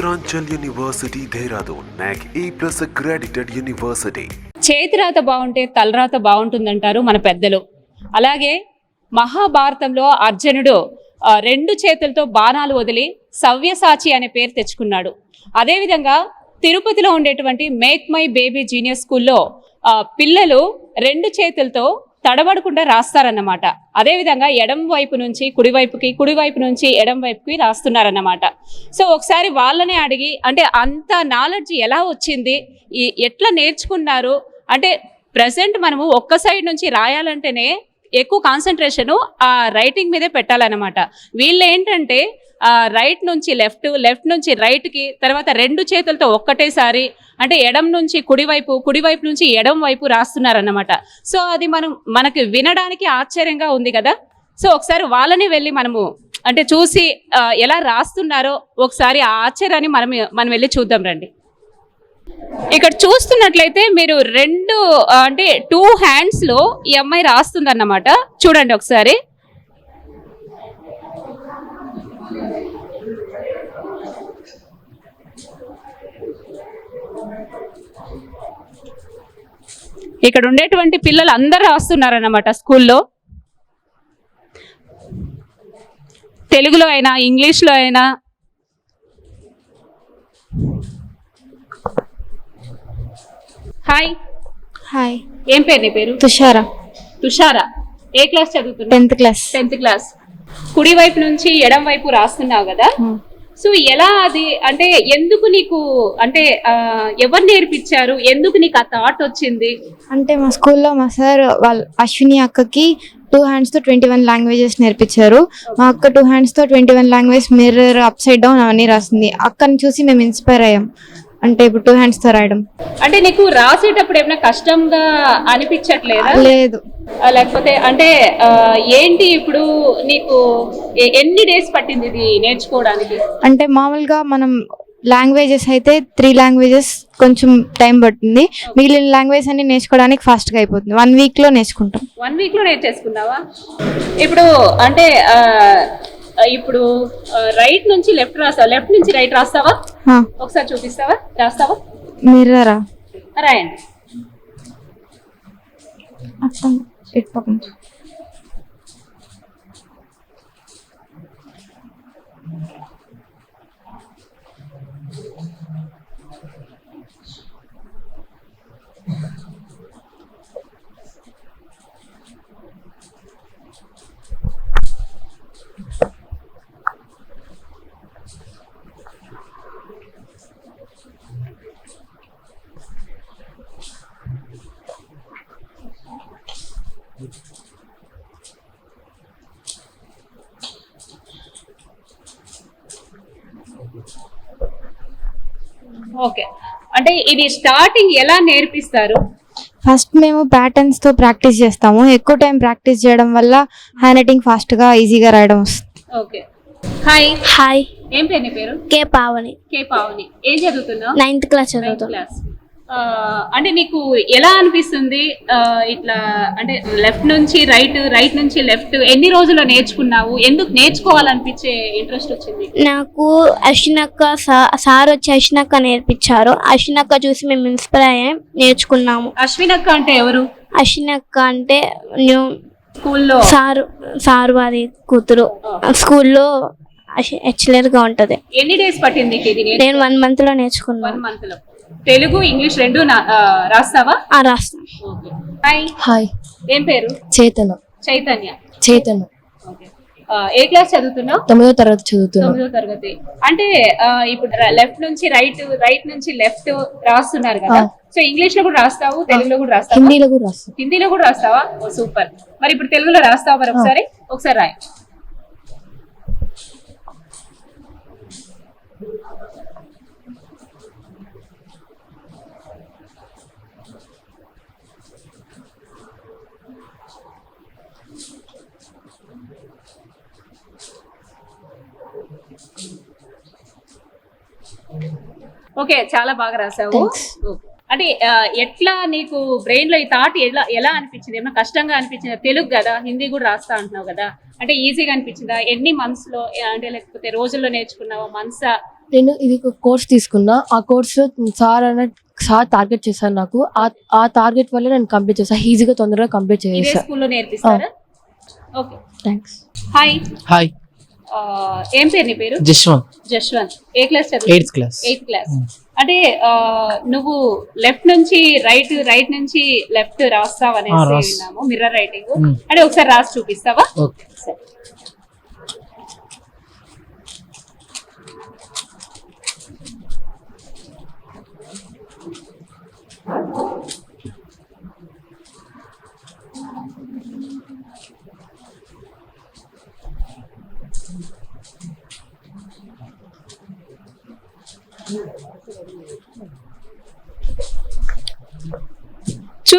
Uttaranchal university Dehradun NAAC A plus accredited university చేతిరాత బాగుంటే తలరాత బాగుంటుందంటారు మన పెద్దలు. అలాగే మహాభారతంలో అర్జునుడు రెండు చేతులతో బాణాలు వదిలి సవ్యసాచి అనే పేరు తెచ్చుకున్నాడు. అదేవిధంగా తిరుపతిలో ఉండేటువంటి మేక్ మై బేబీ జీనియస్ స్కూల్లో పిల్లలు రెండు చేతులతో తడబడకుండా రాస్తారన్నమాట. అదేవిధంగా ఎడం వైపు నుంచి కుడివైపుకి కుడివైపు నుంచి ఎడం వైపుకి రాస్తున్నారన్నమాట. సో ఒకసారి వాళ్ళనే అడిగి అంటే అంత నాలెడ్జ్ ఎలా వచ్చింది? ఈ ఎట్లా నేర్చుకున్నారు? అంటే ప్రజెంట్ మనము ఒక్క సైడ్ నుంచి రాయాలంటేనే ఎక్కువ కాన్సన్ట్రేషన్ ఆ రైటింగ్ మీదే పెట్టాలన్నమాట. వీళ్ళు ఏంటంటే రైట్ నుంచి లెఫ్ట్ లెఫ్ట్ నుంచి రైట్కి తర్వాత రెండు చేతులతో ఒక్కటేసారి అంటే ఎడం నుంచి కుడివైపు కుడివైపు నుంచి ఎడం వైపు రాస్తున్నారన్నమాట. సో అది మనం మనకి వినడానికి ఆశ్చర్యంగా ఉంది కదా? సో ఒకసారి వాళ్ళని వెళ్ళి మనము అంటే చూసి ఎలా రాస్తున్నారో ఒకసారి ఆ ఆశ్చర్యాన్ని మనం మనం వెళ్ళి చూద్దాం రండి. ఇక్కడ చూస్తున్నట్లయితే మీరు రెండు అంటే టూ హ్యాండ్స్లో ఈ అమ్మాయి రాస్తుందన్నమాట. చూడండి ఒకసారి. ఇక్కడ ఉండేటువంటి పిల్లలు అందరూ రాస్తున్నారన్నమాట స్కూల్లో. తెలుగులో అయినా ఇంగ్లీష్లో అయినా. హాయ్. హాయ్. ఏం పేరు నీ పేరు? తుషార. తుషారా. ఏ క్లాస్ చదువుతున్నావు? Tenth class. Tenth class. కుడి వైపు నుంచి ఎడం వైపు రాస్తున్నావు కదా? సో ఎలా అది? అంటే ఎందుకు నీకు అంటే ఎవరు నేర్పించారు? ఎందుకు నీకు ఆ థాట్ వచ్చింది? అంటే మా స్కూల్లో మా సార్ వాళ్ళ అశ్విని అక్కకి టూ హ్యాండ్స్తో ట్వంటీ వన్ లాంగ్వేజెస్ నేర్పించారు. మా అక్క two హ్యాండ్స్తో twenty one language mirror upside down అవన్నీ రాసింది. అక్కని చూసి మేము ఇన్స్పైర్ అయ్యాం. అంటే ఇప్పుడు టూ హ్యాండ్స్తో రాయడం. అంటే నీకు రాసేటప్పుడు ఏమైనా కష్టంగా అనిపించట్లేదా? లేదు. లేకపోతే అంటే ఏంటి ఇప్పుడు నీకు ఎన్ని డేస్ పట్టింది ఇది నేర్చుకోవడానికి? అంటే మామూలుగా మనం లాంగ్వేజెస్ అయితే త్రీ లాంగ్వేజెస్ కొంచెం టైం పడుతుంది మిగిలిన లాంగ్వేజ్ అన్ని నేర్చుకోవడానికి ఫాస్ట్గా అయిపోతుంది. వన్ వీక్లో నేర్చుకుంటాం. వన్ వీక్లో నేర్చేసుకున్నావా? ఇప్పుడు అంటే ఇప్పుడు రైట్ నుంచి లెఫ్ట్ రాస్తావా? లెఫ్ట్ నుంచి రైట్ రాస్తావా? ఒకసారి చూపిస్తావా? రాస్తావా? మిర్రరా రాయండి. అర్థం ఇటు ఓకే. అంటే ఇది స్టార్టింగ్ ఎలా నేర్పిస్తారు? ఫస్ట్ మేము ప్యాటర్న్స్తో ప్రాక్టీస్ చేస్తాము. ఎక్కువ టైం ప్రాక్టీస్ చేయడం వల్ల హ్యాండ్ రైటింగ్ ఫాస్ట్గా ఈజీగా రాయడం వస్తుంది ఓకే. హాయ్ హాయ్ ఏం పేరు నీ పేరు? కే పావని. కే పావని. ఏం చదువుతున్నావు? నైన్త్ క్లాస్ చదువుతున్నా క్లాస్ అంటే నీకు ఎలా అనిపిస్తుంది? ఇట్లా అంటే లెఫ్ట్ నుంచి రైట్ రైట్ నుంచి లెఫ్ట్ ఎన్ని రోజుల్లో నేర్చుకున్నావు? ఎందుకు నేర్చుకోవాలనిపించే ఇంట్రెస్ట్ వచ్చింది? నాకు అశ్వినక్క సార్ వచ్చి అశ్వినక్క నేర్పించారు. అశ్వినక్క చూసి మేము ఇన్స్పైర్ అయ్యాం నేర్చుకున్నాము. అశ్వినక్క అంటే ఎవరు? అశ్వినక్క అంటే న్యూ స్కూల్లో? సారు సారు వారి కూతురు. స్కూల్లో హెచ్లర్గా ఉంటది. ఎన్ని డేస్ పట్టింది నేను వన్ మంత్లో వన్ నేర్చుకున్నాను మంత్లో తెలుగు ఇంగ్లీష్ రెండు రాస్తావా? ఓకే. హాయ్ హాయ్ ఏం పేరు? చేతన చైతన్య. చేతన ఓకే. ఆ, ఏ క్లాస్ చదువుతున్నావు? తొమ్మిదో తరగతి చదువుతున్నా. తొమ్మిదో తరగతి. అంటే ఇప్పుడు లెఫ్ట్ నుంచి రైట్ రైట్ నుంచి లెఫ్ట్ రాస్తున్నారు కదా. సో ఇంగ్లీష్లో కూడా రాస్తావు తెలుగులో కూడా రాస్తావా? హిందీలో కూడా రాస్తాను హిందీలో కూడా రాస్తావా? సూపర్. మరి ఇప్పుడు తెలుగులో రాస్తావా మరి ఒకసారి? ఒకసారి రాయ్. ఓకే చాలా బాగా రాసావు. అంటే ఎట్లా నీకు బ్రెయిన్లో ఈ థాట్ ఎలా ఎలా అనిపించింది? ఏమన్నా కష్టంగా అనిపించిందా? తెలుగు కదా హిందీ కూడా రాస్తా అంటున్నావు కదా. అంటే ఈజీగా అనిపించిందా? ఎన్ని మంత్స్లో అంటే లేకపోతే రోజుల్లో నేర్చుకున్నావా? మంత్సా నేను ఇది ఒక కోర్స్ తీసుకున్నా. ఆ కోర్స్ సార్ అన్న సార్ టార్గెట్ చేశారు నాకు. ఆ ఆ టార్గెట్ వల్ల నేను కంప్లీట్ చేశాను ఈజీగా తొందరగా కంప్లీట్ చేసా స్కూల్లో నేర్పిస్తారా? ఓకే థ్యాంక్స్ హాయ్ హాయ్ ఏం పేరు నీ పేరు? జశ్వంత్. జశ్వంత్. ఏ class eighth class eighth class అంటే నువ్వు లెఫ్ట్ నుంచి రైట్ రైట్ నుంచి లెఫ్ట్ రాస్తావు అనేసి. విన్నాము మిర్రర్ రైటింగ్ మ్మ్. అంటే ఒకసారి రాసి చూపిస్తావా? ఓకే సరే.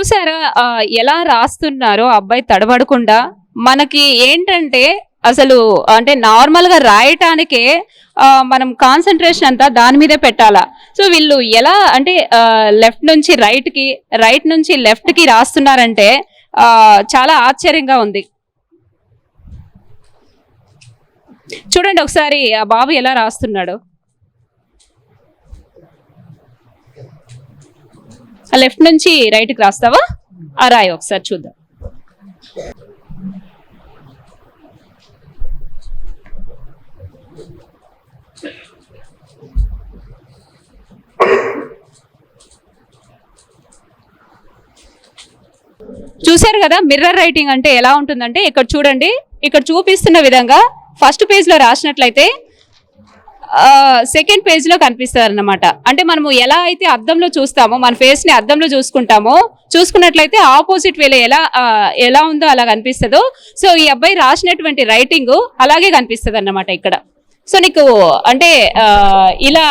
చూసారా ఎలా రాస్తున్నారో అబ్బాయి తడబడకుండా మనకి ఏంటంటే అసలు అంటే నార్మల్గా రాయటానికే మనం కాన్సన్ట్రేషన్ అంతా దాని మీదే పెట్టాలా? సో వీళ్ళు ఎలా అంటే లెఫ్ట్ నుంచి రైట్కి రైట్ నుంచి లెఫ్ట్కి రాస్తున్నారంటే చాలా ఆశ్చర్యంగా ఉంది. చూడండి ఒకసారి ఆ బాబు ఎలా రాస్తున్నాడు. లెఫ్ట్ నుంచి రైట్కి రాస్తావా? ఆ రాయి ఒకసారి చూద్దాం. చూశారు కదా మిర్రర్ రైటింగ్ అంటే ఎలా ఉంటుందంటే ఇక్కడ చూడండి ఇక్కడ చూపిస్తున్న విధంగా ఫస్ట్ పేజ్లో రాసినట్లయితే సెకండ్ పేజ్లో కనిపిస్తారు అన్నమాట అంటే మనము ఎలా అయితే అద్దంలో చూస్తామో మన ఫేస్ని అద్దంలో చూసుకుంటామో చూసుకున్నట్లయితే ఆపోజిట్ వేలో ఎలా ఎలా ఉందో అలా కనిపిస్తుందో. సో ఈ అబ్బాయి రాసినటువంటి రైటింగ్ అలాగే కనిపిస్తుంది అన్నమాట ఇక్కడ. సో నీకు అంటే ఇలా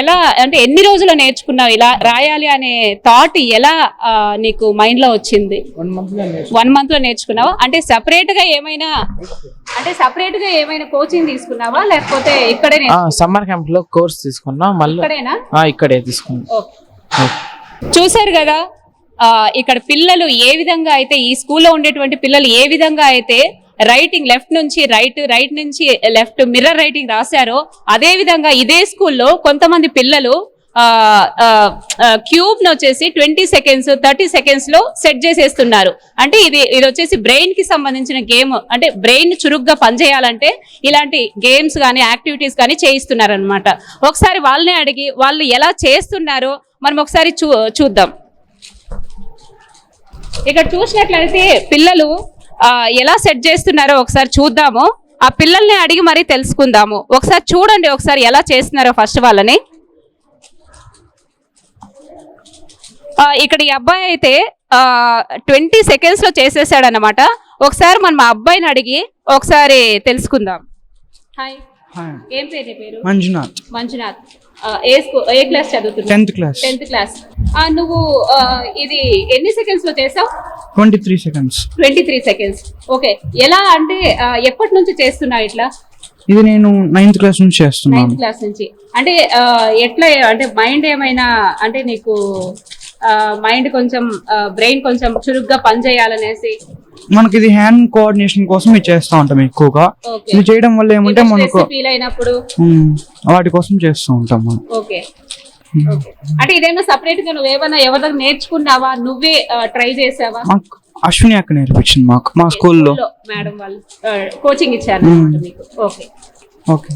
ఎలా అంటే ఎన్ని రోజులు నేర్చుకున్నావు? ఇలా రాయాలి అనే థాట్ ఎలా నీకు మైండ్లో వచ్చింది? వన్ మంత్లో నేర్చుకున్నావా? అంటే సెపరేట్గా ఏమైనా అంటే సెపరేట్గా ఏమైనా కోచింగ్ తీసుకున్నావా? లేకపోతే ఇక్కడే సమ్మర్ క్యాంప్లో కోర్స్ తీసుకున్నా. మళ్ళీ ఇక్కడే తీసుకున్నా. చూశారు కదా ఇక్కడ పిల్లలు ఏ విధంగా అయితే ఈ స్కూల్లో ఉండేటువంటి పిల్లలు ఏ విధంగా అయితే రైటింగ్ లెఫ్ట్ నుంచి రైట్ రైట్ నుంచి లెఫ్ట్ మిర్రర్ రైటింగ్ రాశారో అదే విధంగా ఇదే స్కూల్లో కొంతమంది పిల్లలు క్యూబ్ను వచ్చేసి ట్వంటీ సెకండ్స్ థర్టీ సెకండ్స్లో సెట్ చేసేస్తున్నారు. అంటే ఇది ఇది వచ్చేసి బ్రెయిన్కి సంబంధించిన గేమ్ అంటే బ్రెయిన్ చురుగ్గా పనిచేయాలంటే ఇలాంటి గేమ్స్ కానీ యాక్టివిటీస్ కానీ చేయిస్తున్నారు అనమాట ఒకసారి వాళ్ళనే అడిగి వాళ్ళు ఎలా చేస్తున్నారో మనం ఒకసారి చూ చూద్దాం. ఇక్కడ చూసినట్లయితే పిల్లలు ఎలా సెట్ చేస్తున్నారో ఒకసారి చూద్దాము. ఆ పిల్లల్ని అడిగి మరీ తెలుసుకుందాము. ఒకసారి చూడండి ఒకసారి ఎలా చేస్తున్నారో ఫస్ట్ వాళ్ళని. ఇక్కడ ఈ అబ్బాయి అయితే ట్వంటీ సెకండ్స్లో చేసేసాడనమాట ఒకసారి మనం మా అబ్బాయిని అడిగి ఒకసారి తెలుసుకుందాం. హాయ్ ఏం పేరు నీ పేరు? మంజునాథ్. మంజునాథ్. ఏ స్కూల్ ఏ క్లాస్ చదువుతున్నావు? Tenth class. Tenth class. నువ్వు ఆ, ఇది ఎన్ని సెకండ్స్లో చేసావు? Twenty three seconds. Twenty three seconds. Okay. ఎలా అంటే ఆ, ఎప్పటి నుంచి చేస్తున్నావు ఇట్లా? ఇది నేను నైన్త్ క్లాస్ నుంచి చేస్తున్నాను. నైన్త్ క్లాస్ నుంచి. అంటే ఆ, ఎట్లా అంటే మైండ్ ఏమైనా అంటే నీకు మైండ్ కొంచెం బ్రెయిన్ కొంచెం చురుగ్గా పనిచేయాలనేసి. మనకి ఇది హ్యాండ్ కోఆర్డినేషన్ కోసం ఇది చేస్తూ ఉంటాం ఎక్కువగా. ఇది చేయడం వల్ల ఏమంటే మనకు ఫీల్ అయినప్పుడు. వాటి కోసం చేస్తూ ఉంటాం మనం. ఓకే అంటే ఇదేమో సపరేట్గా నువ్వు ఏమైనా ఎవరి నేర్చుకున్నావా? నువ్వే ట్రై చేసావా? మాకు అశ్విని అక్క నేర్పించింది మాకు మా స్కూల్లో. మేడం వాళ్ళు కోచింగ్ ఇచ్చారు ఓకే ఓకే